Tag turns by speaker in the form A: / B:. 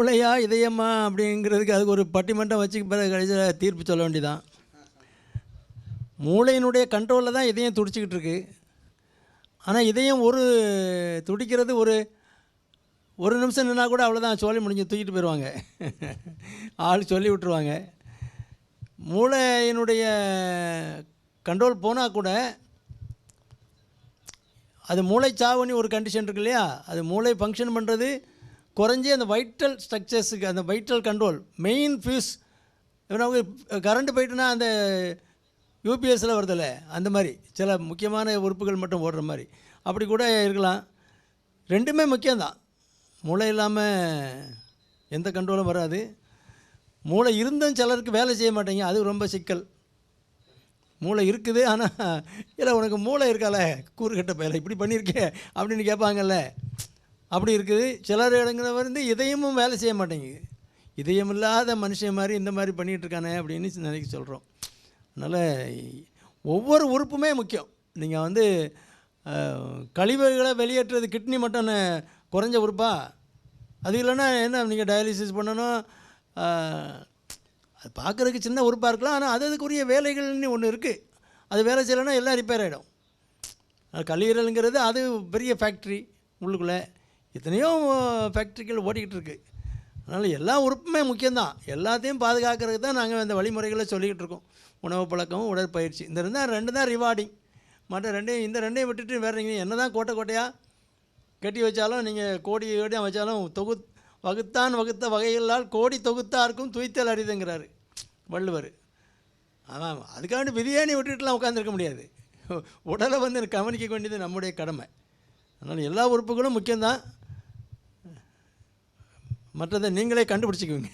A: மூளையா இதயமா அப்படிங்கிறதுக்கு அதுக்கு ஒரு பட்டிமன்றம் வச்சு பிறகு கடைசியில் தீர்ப்பு சொல்ல வேண்டியதான் மூளையினுடைய கண்ட்ரோலில் தான் இதயம் துடிச்சிக்கிட்டு இருக்கு. ஆனால் இதயம் ஒரு துடிக்கிறது ஒரு ஒரு நிமிஷம் நின்னா கூட அவ்வளோதான் சொல்லி முடிஞ்சு தூக்கிட்டு போயிடுவாங்க ஆள் சொல்லி விட்டுருவாங்க. மூளையினுடைய கண்ட்ரோல் போனால் கூட அது மூளை சாவுன்னு ஒரு கண்டிஷன் இருக்கு இல்லையா? அது மூளை ஃபங்க்ஷன் பண்ணுறது குறைஞ்சி அந்த வைட்டல் ஸ்ட்ரக்சர்ஸுக்கு அந்த vital control main fuse current போயிட்டுனா அந்த யூபிஎஸ்சில் வருதில்ல அந்த மாதிரி. சில முக்கியமான உறுப்புகள் மட்டும் ஓடுற மாதிரி. அப்படி கூட இருக்கலாம். ரெண்டுமே முக்கியம்தான். மூளை இல்லாமல் எந்த கண்ட்ரோலும் வராது. மூளை இருந்தும் சிலருக்கு வேலை செய்ய மாட்டேங்க. அது ரொம்ப சிக்கல். மூளை இருக்குது ஆனால் இல்லை உனக்கு மூளை இருக்கால? கூறுகட்ட பயலை? இப்படி பண்ணியிருக்கேன் அப்படின்னு கேட்பாங்கல்ல. அப்படி இருக்குது. சிலர் இடங்கள வந்து இதயமும் வேலை செய்ய மாட்டேங்குது. இதயம் இல்லாத மனுஷன் மாதிரி இந்த மாதிரி பண்ணிகிட்ருக்கானே அப்படின்னு நினைக்க சொல்கிறோம் அதனால் ஒவ்வொரு உறுப்புமே முக்கியம். நீங்கள் வந்து கழிவுகளை வெளியேற்றுறது கிட்னி மட்டும் குறைஞ்ச உறுப்பா? அது இல்லைன்னா என்ன நீங்கள் டயாலிசிஸ் பண்ணணும். அது பார்க்குறதுக்கு சின்ன உறுப்பாக இருக்கலாம். ஆனால் அது அதுக்குரிய வேலைகள்னு ஒன்று இருக்குது அது வேலை செய்யலைன்னா எல்லாம் ரிப்பேர் ஆகிடும் கல்லீரலுங்கிறது அது பெரிய ஃபேக்ட்ரி உள்ளுக்குள்ளே. எத்தனையோ ஃபேக்ட்ரிகள் ஓடிக்கிட்டு இருக்கு. அதனால் எல்லா உறுப்புமே முக்கியம்தான். எல்லாத்தையும் பாதுகாக்கிறதுக்கு தான் நாங்கள் இந்த வழிமுறைகளை சொல்லிக்கிட்டு இருக்கோம். உணவு பழக்கம் உடற்பயிற்சி. இந்த ரெண்டு தான் ரெண்டு தான் ரிவார்டிங் மற்ற ரெண்டையும் இந்த ரெண்டையும் விட்டுட்டு வேறு நீங்கள் என்ன தான் கோட்டை கோட்டையாக கட்டி வச்சாலும் நீங்கள் கோடி கோடியாக வச்சாலும் தொகு வகுத்தான் வகுத்த வகைகளால் கோடி தொகுத்தாருக்கும் துய்த்தல் அரிதுங்கிறாரு. வள்ளுவர். ஆமாம் அதுக்காண்டி பிரியாணி விட்டுட்டுலாம் உட்காந்துருக்க முடியாது. உடலை வந்து கவனிக்க வேண்டியது நம்முடைய கடமை. அதனால் எல்லா உறுப்புகளும் முக்கியம்தான். மற்றதை நீங்களே கண்டுபிடிச்சிக்குவீங்க.